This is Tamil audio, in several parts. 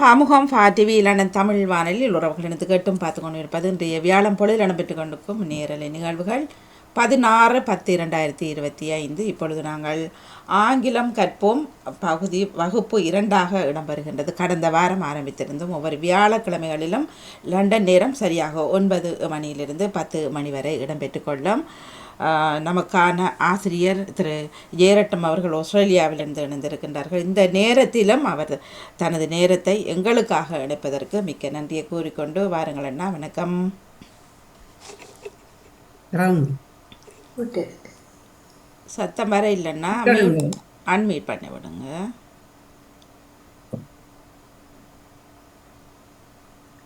பாமுகம் ஃபா டிவி இலண்டன் தமிழ் வானொலியில் எனது கேட்டும் பார்த்து கொண்டு இருப்பது இன்றைய வியாழம் பொழுது இடம்பெற்று கொண்டிருக்கும் நேரலை நிகழ்வுகள் பதினாறு பத்து இரண்டாயிரத்தி இருபத்தி ஐந்து இப்பொழுது நாங்கள் ஆங்கிலம் கற்போம் பகுதி வகுப்பு இரண்டாக இடம்பெறுகின்றது கடந்த வாரம் ஆரம்பித்திருந்தும் ஒவ்வொரு வியாழக்கிழமைகளிலும் லண்டன் நேரம் சரியாக ஒன்பது மணியிலிருந்து பத்து மணி வரை இடம்பெற்று கொள்ளும் நமக்கான ஆசிரியர் திரு ஏரட்டம் அவர்கள் ஆஸ்திரேலியாவிலிருந்து இணைந்திருக்கின்றார்கள் இந்த நேரத்திலும் அவர் தனது நேரத்தை எங்களுக்காக இணைப்பதற்கு மிக்க நன்றியை கூறிக்கொண்டு வாருங்கள் அண்ணா வணக்கம் சத்தம் வர இல்லைன்னா அன்மீட் பண்ணி விடுங்க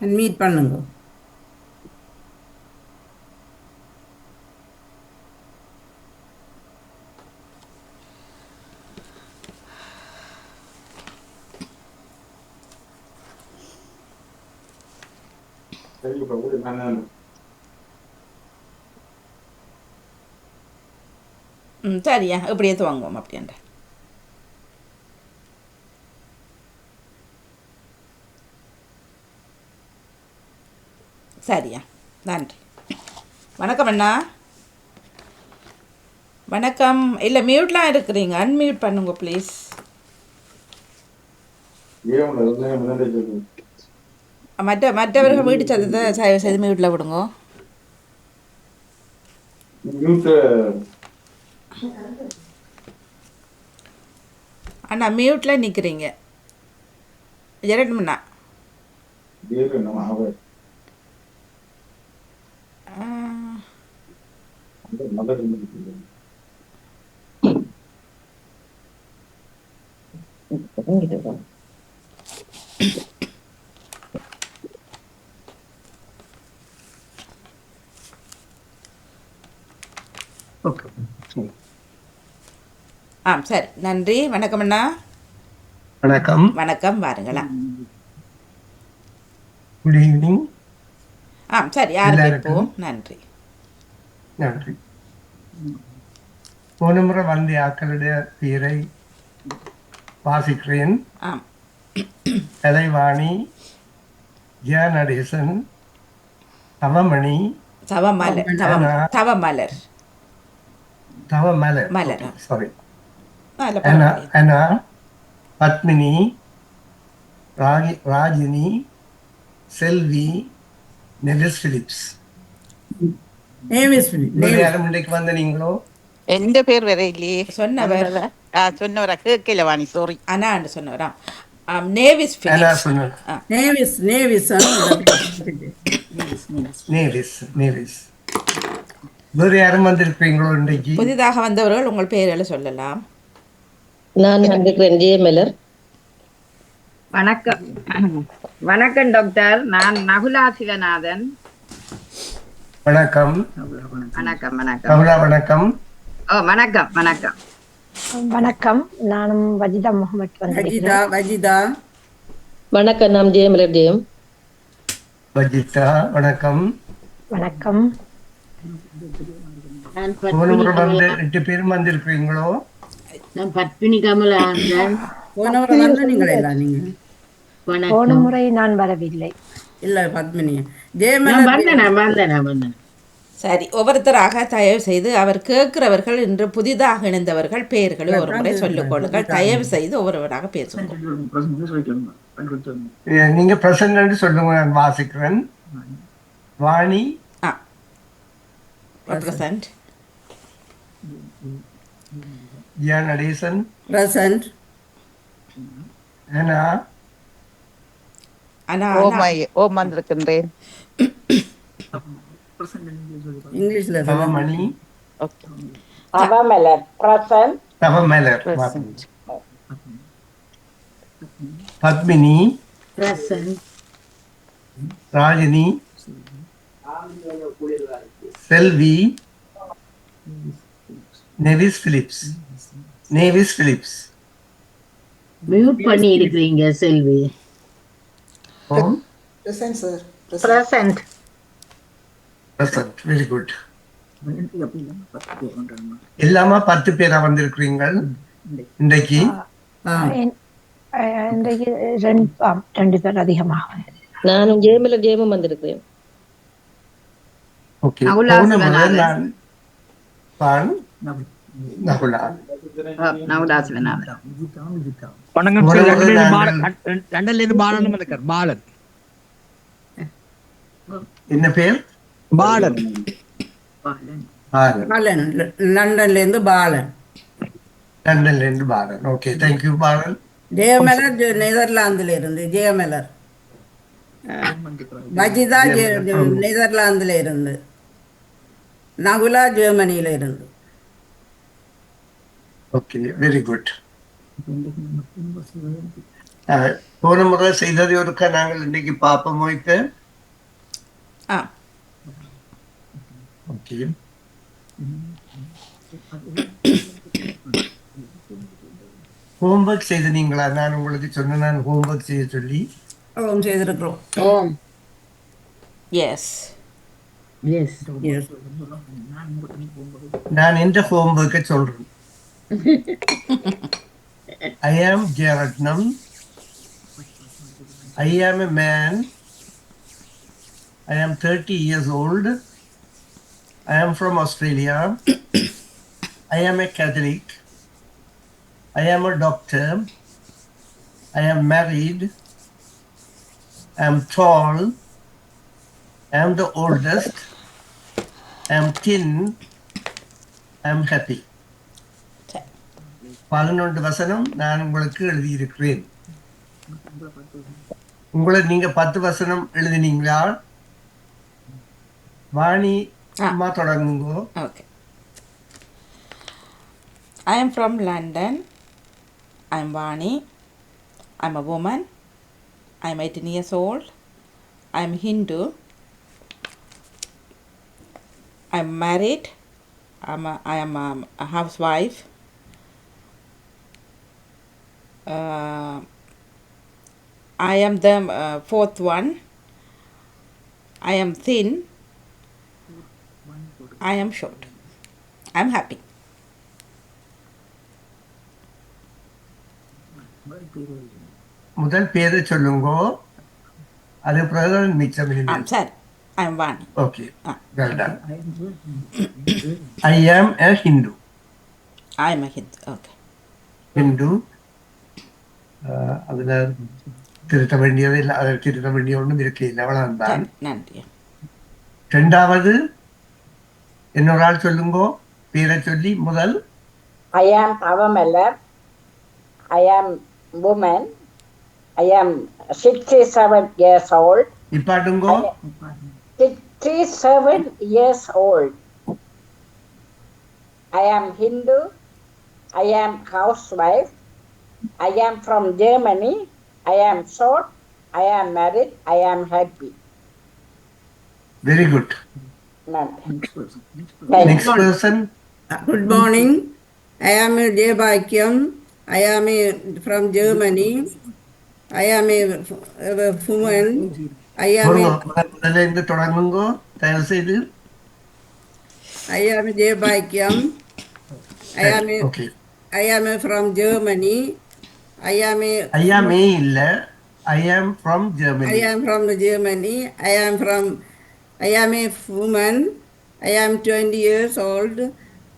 அன்மீட் பண்ணுங்க Tell you, but what is ம் சரியா எப்படியே துவங்குவோம் அப்படின்ற சரியா நன்றி வணக்கம் அண்ணா வணக்கம் இல்லை மியூட்லாம் இருக்கிறீங்க அன்மியூட் பண்ணுங்க ப்ளீஸ் மற்ற மற்றவர்கள் வீட்டு சத்தத்தை சதி சதிமை விடுங்க அண்ணா மியூட்டில் நிற்கிறீங்க இரட்டுமண்ணா ஆ ஆ சரி நன்றி வணக்கம் அண்ணா வணக்கம் வணக்கம் வாருங்களா குட் ஈவினிங் ஆ சரி ஆரம்பிப்போம் நன்றி நன்றி போன முறை வந்த ஆக்களுடைய பெயரை வாசிக்கிறேன் ஆம் கலைவாணி ஜ நடேசன் தவமணி தவமலர் தவமலர் தவமலர் மலர் சாரி அனா பரவாயில்லை. அனா Padmini Ragi Rajini Selvi Nelis Philips name is வேறு யாரும் இன்றைக்கு வந்த நீங்களோ എന്റെ പേര് വരെ ഇല്ലേ சொன்னவர் ആ ചൊന്നവരാ കേക്കില്ല വാണി സോറി அண்ணான்னு சொன்னவராம் ஆம் நேவிஸ் அனா ஃபிலிப்ஸ் சொன்னேன் name is name is Nevis Nevis வேறு யாரும் வந்திருப்பீங்களோ இன்றைக்கு புதிதாக வந்தவர்கள் உங்கள் பெயர்களை சொல்லலாம் நான் சந்திக்கிறேன் ஜெயமலர் வணக்கம் வணக்கம் டாக்டர் நான் நகுலா சிவநாதன் வணக்கம் வணக்கம் வணக்கம் வணக்கம் ஓ வணக்கம் வணக்கம் வணக்கம் நானும் வஜிதா முகமது வஜிதா வஜிதா வணக்கம் நாம் ஜெயமலர் ஜெயம் வஜிதா வணக்கம் வணக்கம் ரெண்டு பேரும் வந்திருப்பீங்களோ நான் பத்மினி கமலா போன முறை நான் வரவில்லை இல்ல பத்மினி சரி ஒவ்வொருத்தராக தயவு செய்து அவர் கேட்கிறவர்கள் என்று புதிதாக இணைந்தவர்கள் பெயர்களை ஒரு முறை சொல்லிக் கொள்ளுங்கள் தயவு செய்து ஒவ்வொருவராக பேசுங்க நீங்க பிரசன்ட் சொல்லுங்க நான் வாசிக்கிறேன் Vani present Diana Deason. Present. Anna. Anna. Oh my. Oh mandrakendre. English level. Tavamani. Okay. Tavameler. Present. Tavameler. Present. Padmini. Present. Rajini. Selvi. Nevis Phillips. Mm-hmm. Nevis Phillips mute பண்ணி இருக்கீங்க Selvi present sir present present very good எல்லாமா பத்து பேரா வந்திருக்கிறீங்கள் இன்றைக்கு இன்றைக்கு ரெண்டு பேர் அதிகமாக நானும் ஜேமில கேமும் வந்திருக்கிறேன் ஓகே நான் வணக்கம் என்ன பேர் நெதர்லாந்துல இருந்து நகுலா இருந்து ஓகே வெரி குட் போன முறை செய்தது ஒருக்கா நாங்கள் இன்னைக்கு பார்ப்போம் வைத்து ஓகே ஹோம்ஒர்க் செய்து நீங்களா நான் உங்களுக்கு சொன்ன நான் ஹோம்ஒர்க் செய்ய சொல்லி ஹோம் செய்திருக்கிறோம் ஹோம் எஸ் நான் என்ற ஹோம்ஒர்க்கை சொல்றேன் I am Garatnam. I am a man. I am 30 years old. I am from Australia. I am a Catholic. I am a doctor. I am married. I am tall. I am the oldest. I am thin. I am happy. பதினொன்று வசனம் நான் உங்களுக்கு எழுதியிருக்கிறேன் உங்களை நீங்க பத்து வசனம் எழுதினீங்களா வாணி அம்மா தொடங்குங்கோ Okay. I am from London. I'm Vani. I'm a woman. I'm 18 years old. I'm Hindu. I'm married. I'm a, I am um, a housewife. Uh, I am the uh, fourth one. I am thin. I am short. I'm happy. முதல் பேரை சொல்லுங்கோ அது பிறகு மிச்சம் I'm sad. I'm Vani. Okay Ah. Well done I am a Hindu I'm a Hindu. Okay. Hindu அதில் திருத்த வேண்டியவை திருத்த வேண்டிய ஒன்றும் இருக்கையில் எவ்வளவுதான் ரெண்டாவது இன்னொரு ஆள் சொல்லுங்கோ பேரை சொல்லி முதல் ஐ ஆம் அவமலர் ஐ am woman I am sixty seven years old இப்பாட்டுங்கோ sixty seven years old I am Hindu I am housewife I am from Germany. I am short. I am married. I am happy. Very good. Next person. Good morning. I am Jay Bakyam. I am a, eh, from Germany. I am a, a woman. I am a, eh, I am Jay Bakyam. I am a, eh, okay. I am a, from Germany. I am a. I am a illa. I am from Germany. I am from Germany. I am from. I am a woman. I am 20 years old.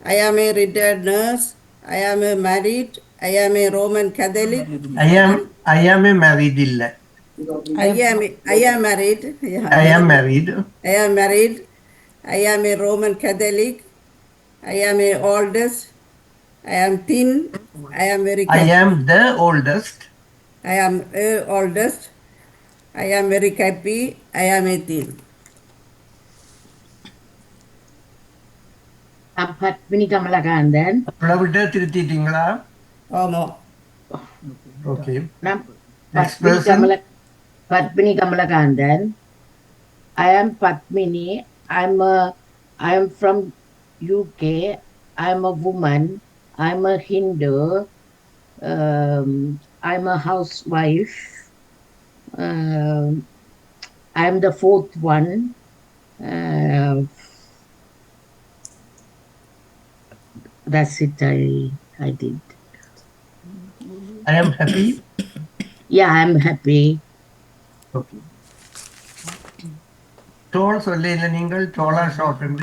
I am a retired nurse. I am a married. I am a Roman Catholic. I am. I am a married illa. I am. I am married. Yeah. I am married. I am married. I am a Roman Catholic. I am a oldest. I am thin. I am very. I am the oldest I am a oldest. I am very happy. I am a thin. Padmini Kamalakanthan பிளவிட்ட திருத்திட்டீங்களா ஆமா ஓகே நான் Next Padmini person. Kamal Padmini Kamalakanthan I am Padmini I am I am from UK I am a woman I'm a Hindu. Um, I'm a housewife. Uh, I'm the fourth one. Uh, that's it. I I did. I am happy. yeah, I'm happy. Tall okay tall ചൊല്ലിയില്ല നിങ്ങൾ short, and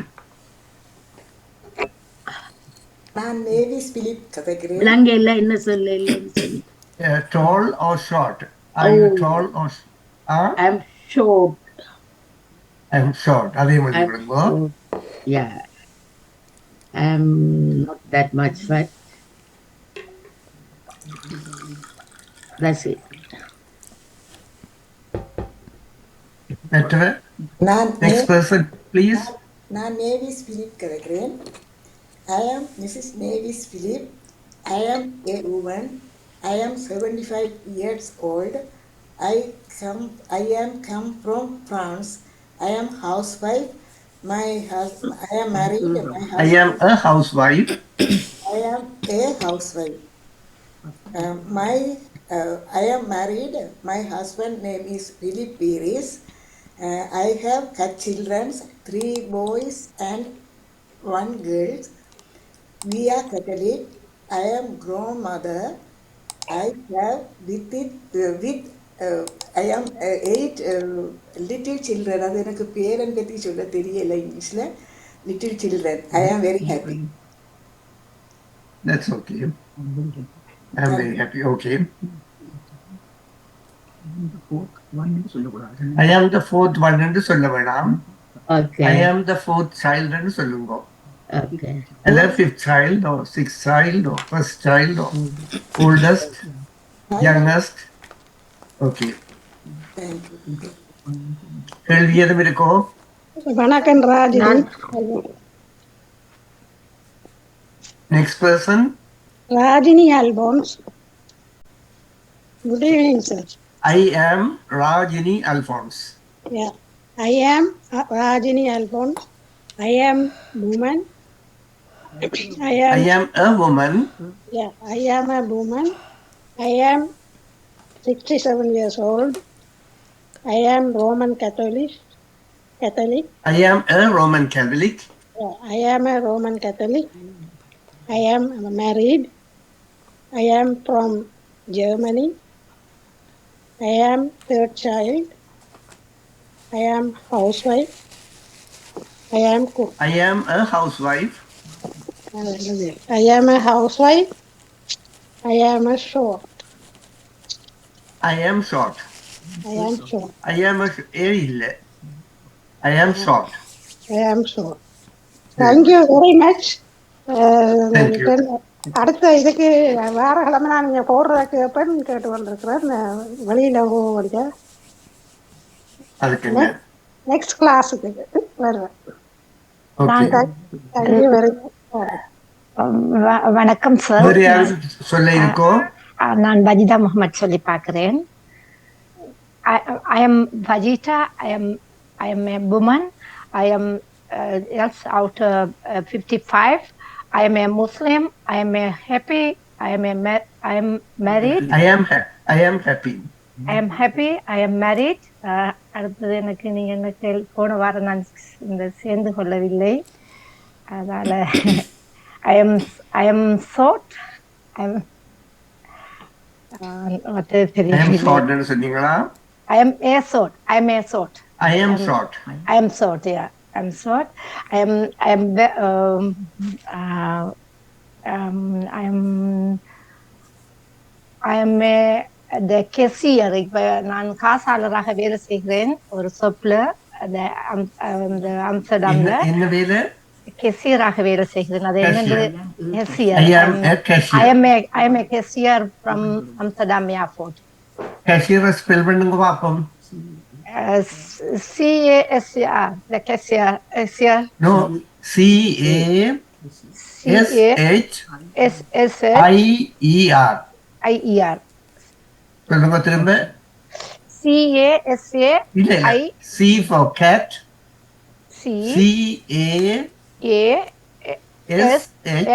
ஷார்ட் என்று நான் நேவிஸ் பிலிப் கதைக்கிறேன் விலங்கு இல்ல என்ன சொல்ல இல்லைன்னு சொல்லி tall or short I you Oh. Tall or I'm short. I am short அதே மாதிரி I'm விடுங்க short. Yeah. I'm not that much fat. That's it. மற்ற நான் நெக்ஸ்ட் பர்சன் ப்ளீஸ் நான் நேவிஸ் பிலிப் கதைக்கிறேன் I am Mrs. Mavis Philip. I am a woman. I am 75 years old. I come, I am come from France. I am housewife. My husband, I am married. My husband, I am a housewife. I am a housewife. Um, my, uh, I am married. My husband name is Philip Pires. Uh, I have got children, three boys and one girl. We are Catholic. I am grandmother. I have with it, uh, I am eight little children அது எனக்கு பேரன் பற்றி சொல்ல தெரியல இங்கிலீஷில் little children I am very happy that's okay I am very happy okay I am the fourth one என்று சொல்ல வேணாம் I am the fourth child சொல்லுங்க Okay. அல்ல fifth child oh six child oh first child oh oldest youngest okay கேள்வி எதுவும் இருக்கோ வணக்கம் Rajini next person Rajini Alphonse good evening sir I am Rajini Alphonse Yeah, I am uh, Rajini Alphonse. I am, I am a woman. Yeah, I am a woman. I am 67 years old. I am Roman Catholic. Catholic. I am a Roman Catholic. Yeah, I am a Roman Catholic. I am married. I am from Germany. I am third child. I am housewife. I am cook. I am a housewife. I am a housewife. I am a short. I am short. I am short. I am a ஏய் இல்ல I am short. I am short. Thank you very much. அடுத்த இதுக்கு வேற கிழமை நான் நீங்க போடுறதுக்கு கேட்பேன் கேட்டு வந்திருக்கிறேன் வெளியில போக நெக்ஸ்ட் கிளாஸுக்கு வருவேன் நான் தேங்க்யூ வெரி மச் வணக்கம் சார் சொல்ல இருக்கோம் நான் வஜிதா முகமது சொல்லி பார்க்குறேன் I am Wajida I am I am a woman I am as out fifty five I am a Muslim I am a happy I am a I am married I am I am happy I am happy I am married அடுத்தது எனக்கு நீங்கள் எனக்கு போன வாரம் நான் இந்த சேர்ந்து கொள்ளவில்லை அதனால் I am I am sad I am I am a short I am a short I am I am I am I am I am I am I am நான் காசாளராக வேலை செய்கிறேன் ஒரு சொப்ல அந்த அம்ஸ்டர்டாமில் என்ன என்ன வேலை கெசியராக வேலை செய்கிறேன் அது என்னது cashier I am a cashier. I am a I am a cashier from Amsterdam airport கேஷியரை spell பண்ணுங்க பார்ப்போம் CASR the cashier cashier no C A S H S S I E R IER சொல்லுங்க திரும்ப சிஏஎஸ்ஏ இல்ல இல்ல I C for cat C C A A S H S S H I A S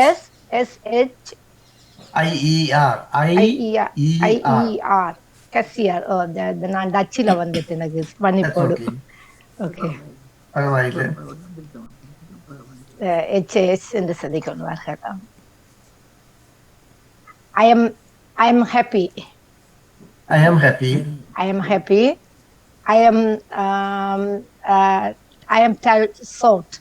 S S H IER IER ಕಸಿಆರ್ ನಾನು ಡಚ್ಚಿಲ ಬಂದಿತ್ತು ನನಗೆ ಮಣಿಪೋಡು ಓಕೆ എച്ച് എസ് എന്റെ ശ്രദ്ധിക്കുന്നു വാർത്ത I am I am happy I am happy I am happy I am I am tie short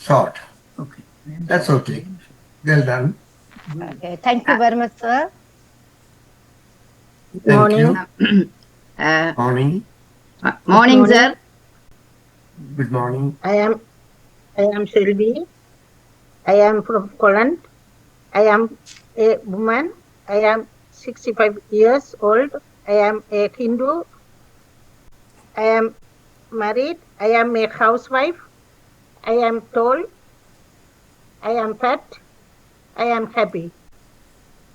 Short. Okay. That's okay. Well done. Okay, thank you very much, sir. Morning. Uh, Morning. Uh, morning, Morning. sir. Good morning. I am I am Sylvie. I am from Poland. I am a woman. I am 65 years old. I am a Hindu. I am married. I am a housewife. I am tall. I am fat. I am happy.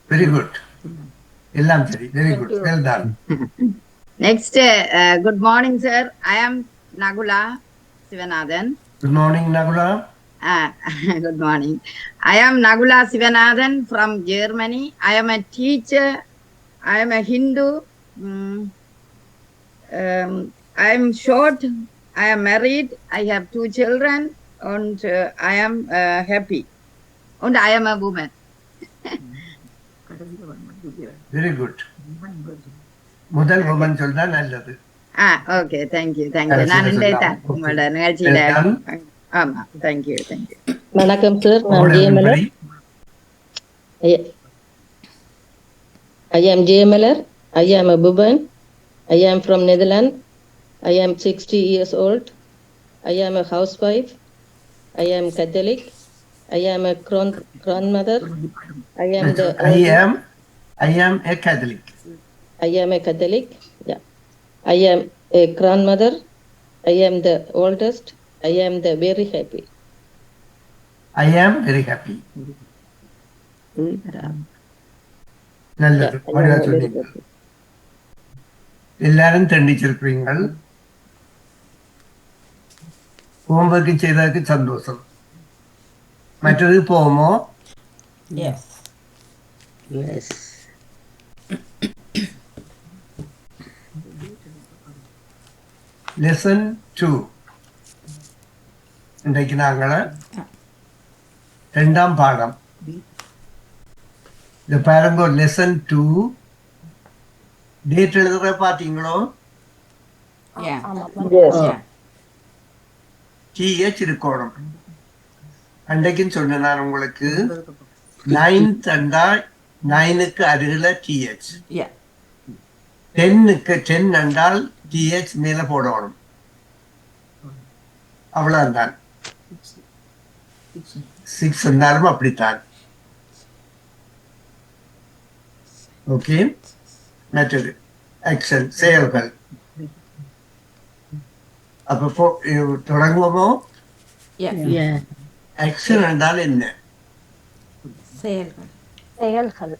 Very good. எல்லாம் சரி very Thank good you. Well done Next, uh, good morning, sir. I am Nagula Sivanathan. Good morning Nagula Ah, good morning. I am Nagula Sivanathan from Germany. I am a teacher. I am a Hindu. Mm, um, I am short. I am married. I have two children, and uh, I am uh, happy. And I am a woman. Very good முதல் ரோமன் சொன்னா நல்லது Ah, okay. Thank you. Thank you. கடைசியில நான் இன்றைய சொல்லலாம். தான் உங்களோட நிகழ்ச்சியில Welcome. ஆமா தேங்க்யூ தேங்க்யூ வணக்கம் சார் நான் உங்களோட ஜெயமலர் விருப்பப்படி I am Jayamalar. I am a Buban. I am from Netherlands. I am 60 years old. I am a housewife. I am Catholic. I am a grand grandmother. I am the I am I am a Catholic. I am a Catholic. Yeah. I am a grandmother. I am the oldest. I am the very happy. I am very happy. நல்லது அழகா சொன்னீங்க எல்லாரும் தண்டிச்சிருக்கிறீங்கள் ഹോംവർക്കും ചെയ്തവർക്ക് സന്തോഷം മറ്റൊരു പോമോ ലെസൺ ടു ഉണ്ടാക്കുന്ന ആങ്ങള് രണ്ടാം പാഠം ഇത് ലെസൺ ടു ഡേറ്റ് എഴുതുക പാത്തിങ്ങളോ Yeah. yeah. yeah. கிஏ திருக்கோணம் அன்றைக்கும் சொன்னேன் நான் உங்களுக்கு நைன் தந்தா நைனுக்கு அருகில் டிஹெச் டென்னுக்கு டென் என்றால் டிஹெச் மேலே போடணும் அவ்வளோதான் சிக்ஸ் இருந்தாலும் அப்படித்தான் ஓகே மற்றது ஆக்ஷன் செயல்கள் அப்போ தொடங்குவோமோ ஆக்ஷன் என்றால் என்ன செயல்கள்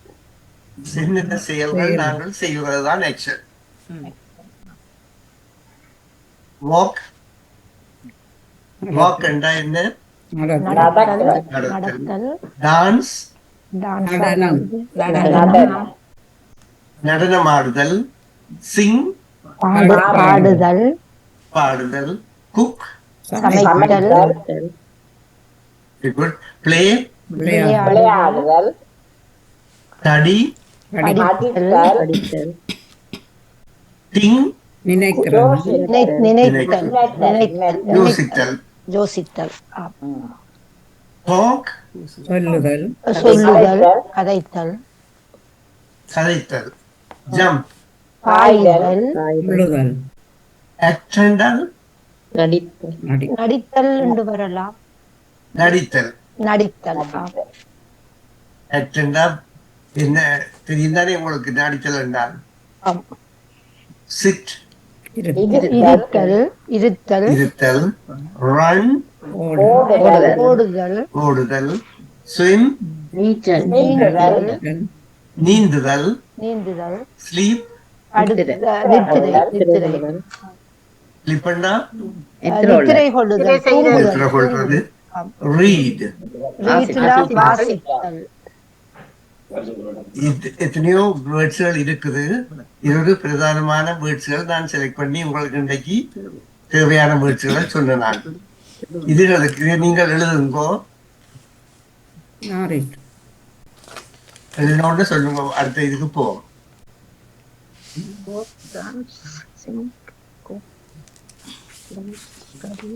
செயல்கள் சிங் பாடுதல் பாடுதல் குக் விளையாடுதல் தடி திங் சொல்லுதல் ஆக்டென்றால் நடித்தல் என்று வரலாம் நடித்தல் நடித்தல் ஆக்டென்றால் என்ன தெரியுந்தானே உங்களுக்கு நடித்தல் என்றால் சிட் நீந்துதல் எத்தனையோ வேர்ட்ஸ்கள் இருக்குது இருபது பிரதானமான வேர்ட்ஸ்கள் நான் செலக்ட் பண்ணி உங்களுக்கு இன்றைக்கு தேவையான வேர்ட்ஸ்களை சொன்னேன் நான் இதுகளுக்கு நீங்கள் எழுதுங்கோ எழுதினோட சொல்லுங்க அடுத்த இதுக்கு போ கீழே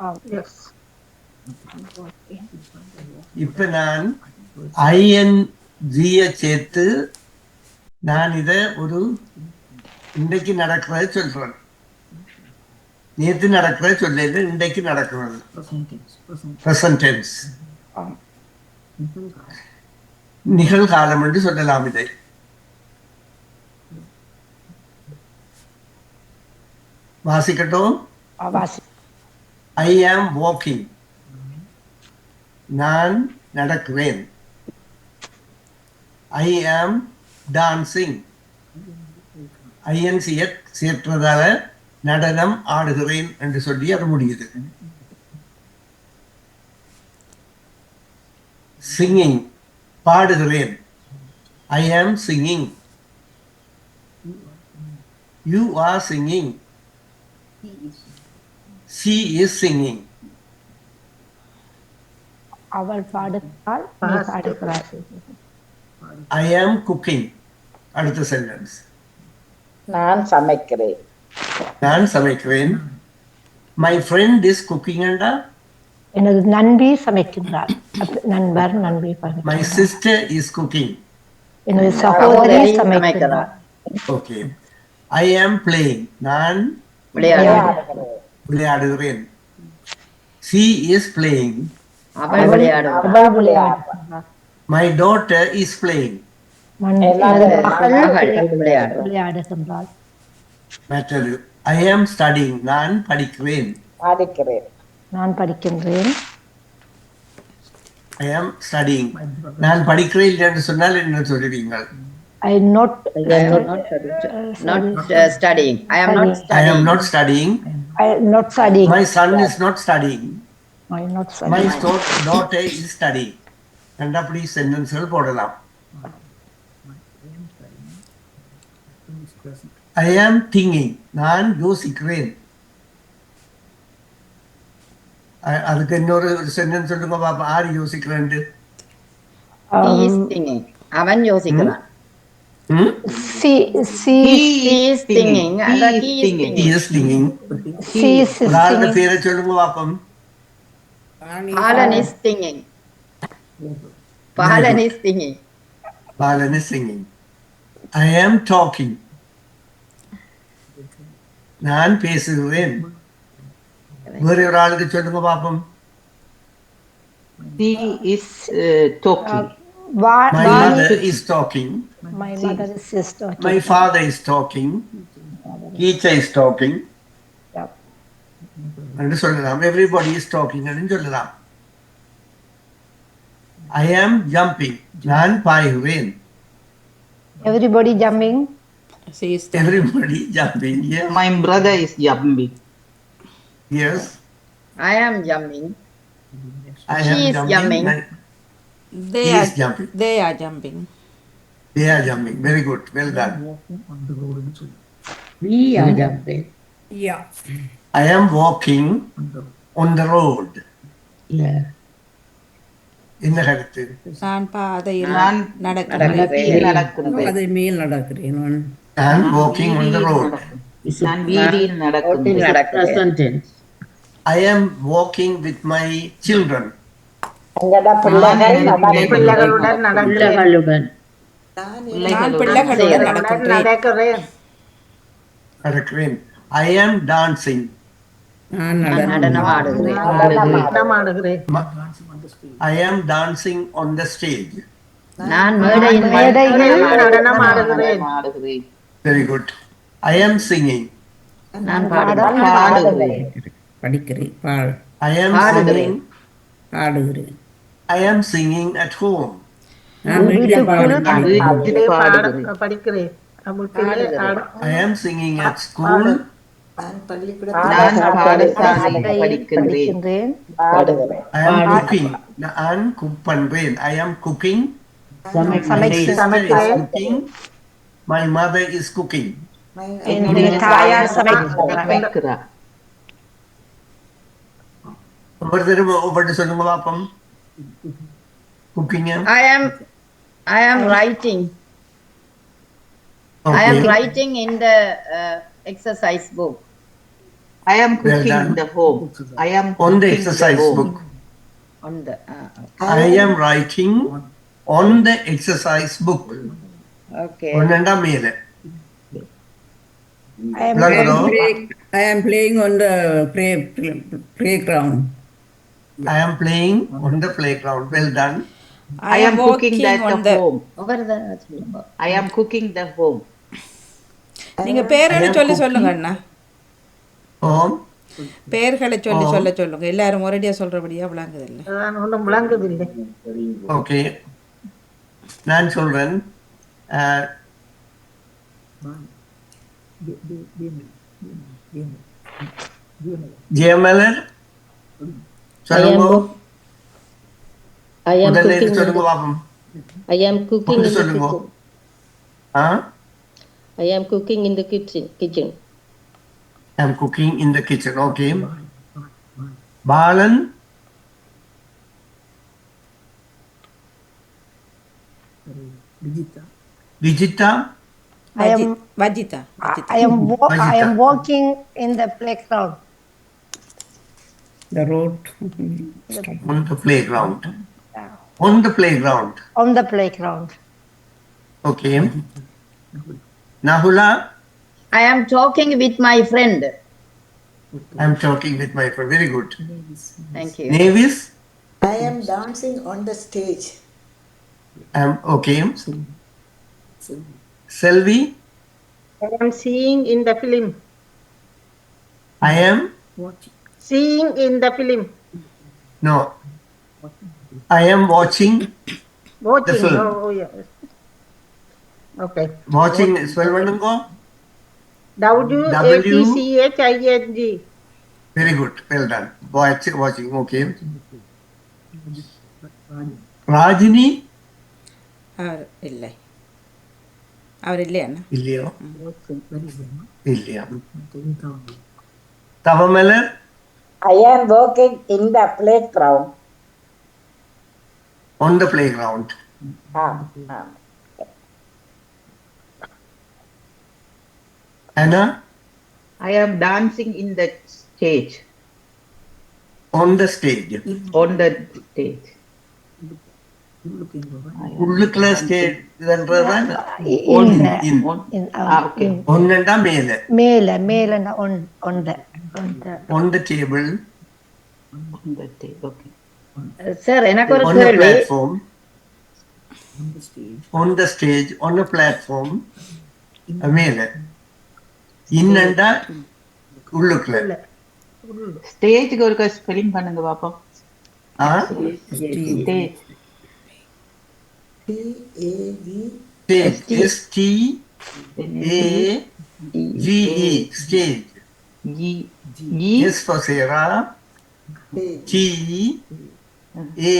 ah, இப்ப நான் சேர்த்து நான் இத ஒரு இன்றைக்கு நடக்கிறத சொல்றேன் நேற்று நடக்கிறத சொல்ல இன்றைக்கு நடக்கிறது ah. நிகழ்காலம் என்று சொல்லலாம் இதை வாசிக்கட்டும் ஐ ஆம் வாக்கிங் நான் நடக்கிறேன் ஐ ஆம் டான்சிங் ஐஎன் சேர்த்ததால நடனம் ஆடுகிறேன் என்று சொல்லி அது முடியுது சிங்கிங் பாடுகிறேன் I am singing you are singing she is singing அவள் பாடுகிறாள் நீ பாடுகிறாய் ஐ ஆம் குக்கிங் அடுத்த சென்டென்ஸ் நான் சமைக்கிறேன் நான் சமைக்கிறேன் மை ஃப்ரெண்ட் இஸ் குக்கிங் அண்டா எனது நண்பி சமைக்கின்றாள் அப்ப நண்பர் நண்பி மை சமைக்கின்றார். சிஸ்டர் இஸ் குக்கிங் எனது சகோதரி சமைக்கிறார் ஓகே ஐ ஆம் பிளேயிங் நான் விளையாடுகிறேன் விளையாடுகிறேன் சி இஸ் பிளேயிங் அவள் விளையாடுவாள் அவள் விளையாடுகிறார் மை டாட்டர் இஸ் பிளேயிங் மண்- எனது மகள் மகள் விளையாடுவாள் விளையாடுகின்றாள் மற்றது ஐ ஆம் ஸ்டடிங் நான் படிக்கிறேன் படிக்கிறேன் நான் படிக்கின்றேன் ஐ ஆம் ஸ்டடிங் நான் படிக்கிறேன் என்று சொன்னால் என்ன சொல்லுவீங்க I not not uh, studying i am not I am studying not studying I not studying my son is not studying I not my studying daughter is studying and அப்படி சென்டென்ஸ்கள் போடலாம் ஐ ஆம் திங்கிங் நான் யோசிக்கிறேன் அதுக்கு இன்னொரு சென்டென்ஸ் சொல்லுங்க பாப்பா ஆறு யோசிக்கிறேன் he is thinking அவன் யோசிக்கிறான் she she he is thinking and he is thinking is thinking C ஒரு ஆளுக்கு பேரை சொல்லுங்க பாப்பம் Palan is thinking Palan is thinking Palan is singing I am talking நான் பேசுகிறேன் வேற ஒரு ஆளுக்கு சொல்லுங்க பாப்போம் He is uh, talking. வா- my Vani mother is talking my mother is sister my father is talking teacher is talking Yep. என்று சொல்லலாம் எவ்ரிபடி இஸ் டாக்கிங் சொல்லலாம் ஐ ஆம் ஜம்பிங் நான் பாய்கிறேன் everybody jumping She is everybody jumping My brother is jumping. Yes. I am jumping. She is am They He is are jumping. They are jumping. They are jumping. Very good. Well done. We are jumping. Yeah. I am walking on the road. Yeah. என்ன கருத்து நான் பாதையில் நான் நடக்கிறேன் நடக்கிறேன். പാതമേൽ നടക്കുകയാണ് I am walking on the road. It's a Present tense. I am walking with my children. எங்கட பிள்ளைகள் நடக்கிறேன். பிள்ளைகளுடன் நடக்கிறேன் பிள்ளைகளுடன் நான் பிள்ளைகளுடன் நடக்கின்றேன் நடக்கிறேன் நடக்கிறேன். I am dancing. நான் நடனம் ஆடுகிறேன் நடனமாடுகிறேன் I am dancing on the stage. நான் மேடையின் மேடையில் நடனமாடுகிறேன் ஆடுகிறேன். Very good. I am singing. நான் பாடுகிறேன் பாடுகிறேன். படிக்கிறேன் பாடு I am singing. பாடுகிறேன் I am singing at home. நான் வீட்டில் பாடுகிறேன் வீட்டிலே பாட- படிக்கிறேன் வீட்டிலே ஆட- I am singing at school. நான் பாடசாலையில் படிக்கின்றேன் பாடுகிறேன் I am cooking. நான் cook பண்றேன். I am cooking. My sister is cooking. My mother is cooking. என்னுடைய தாயார் சமைக்கிறார். சமைக்கிறார் ஒவ்வொருத்தரும் ஒவ்வொரு சொல்லுங்க பாப்போம் cooking I am I am writing. I am writing in the uh, exercise book. I am Well cooking done. in the home. I am on the cooking exercise home. book. On the uh, I am writing on the exercise book. okay. ஒன்னண்டா மேல I am I am, Hello. play, I am playing on the play, play, playground. I am playing on the playground. Well done. I, I am, am cooking that on the home. the I am cooking the home. நீங்க பேரை சொல்லி சொல்லுங்க அண்ணா ஹோம் பேர்களை சொல்லி சொல்ல சொல்லுங்க எல்லாரும் ஒரேடியா சொல்றபடியா விளங்குது இல்ல நான் ஒண்ணும் விளங்குது இல்ல ஓகே நான் சொல்றேன் Jayamalar Sayang I am cooking. I am cooking in the kitchen. I am cooking in the kitchen. I am cooking in the kitchen. Okay. Balan? Vegeta? I am Vegeta. I am, I am walking in the playground. The road. On the playground. On the playground. on the playground. Okay. Nahula, I am talking with my friend. I'm talking with my friend. Very good. Thank you. nevis I am dancing on the stage. I'm okay. Selvi, I am seeing in the film. I am Watching. seeing in the film? No. I am watching Watching. film. Oh, oh, yeah. Okay. watching spell one go. W A T C H I N G. Very good. Well done. Watch watching. Okay. Rajini അവർ ഇല്ലേ അവരില്ലേ അണ്ണ ഇല്ലയോ ഇല്ല Thavamalar I am working in the playground. On the playground. Ah, ah. Anna? I am dancing in the stage. On the stage. On the stage. உள்ளுக்குள்ள மேல மேல ஒன் ஒன் சார் எனக்கு ஒரு கேள்வி மேல இன்னண்டா உள்ளுக்குள்ள ஸ்டேஜ்க்கு ஒரு ஸ்பெல்லிங் பண்ணுங்க பாப்போம் stage T A V stage S T A G E stage G G S for Sarah T A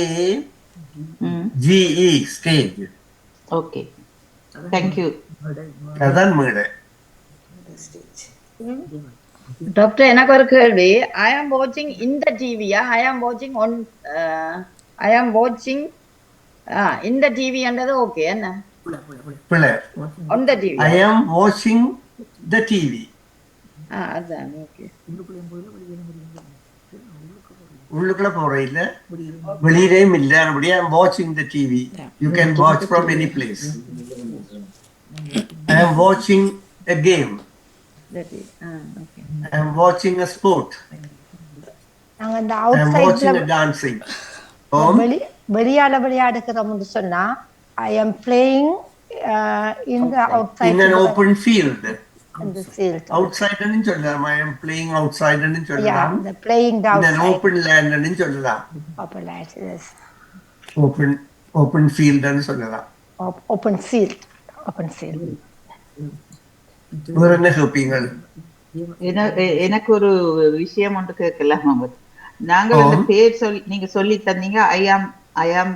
ம் G E stage okay thank you அதான் மேடை stage. டாக்டர் எனக்கு ஒரு கேள்வி ஐ ஆம் வாட்சிங் இந்த டிவியா ஐ ஆம் வாட்சிங் ஒன் ஐ ஆம் வாட்சிங் இந்த டிவின்றது ஓகே என்ன பிள்ளை அந்த டிவி ஐ அம் வாட்சிங் த டிவி ஆ அதான் ஓகே உள்ளுக்குள்ள போற இல்ல வெளியிலேயும் இல்ல அப்படியே வாட்சிங் த TV you can watch from any place ஐ அம் வாட்சிங் எ கேம் ஐ அம் வாட்சிங் எ ஸ்போர்ட் ஐ அம் வாட்சிங் எ டான்சிங் வெளி வெளியால விளையாடுகிறோம் என்று சொன்னா I am playing in the outside in an open field எனக்கு ஒரு விஷயம் ஒன்று கேட்கலாம் நாங்கள் பேர் சொல்லி நீங்க சொல்லி தந்தீங்க ஐ ஆம் ஐ ஆம்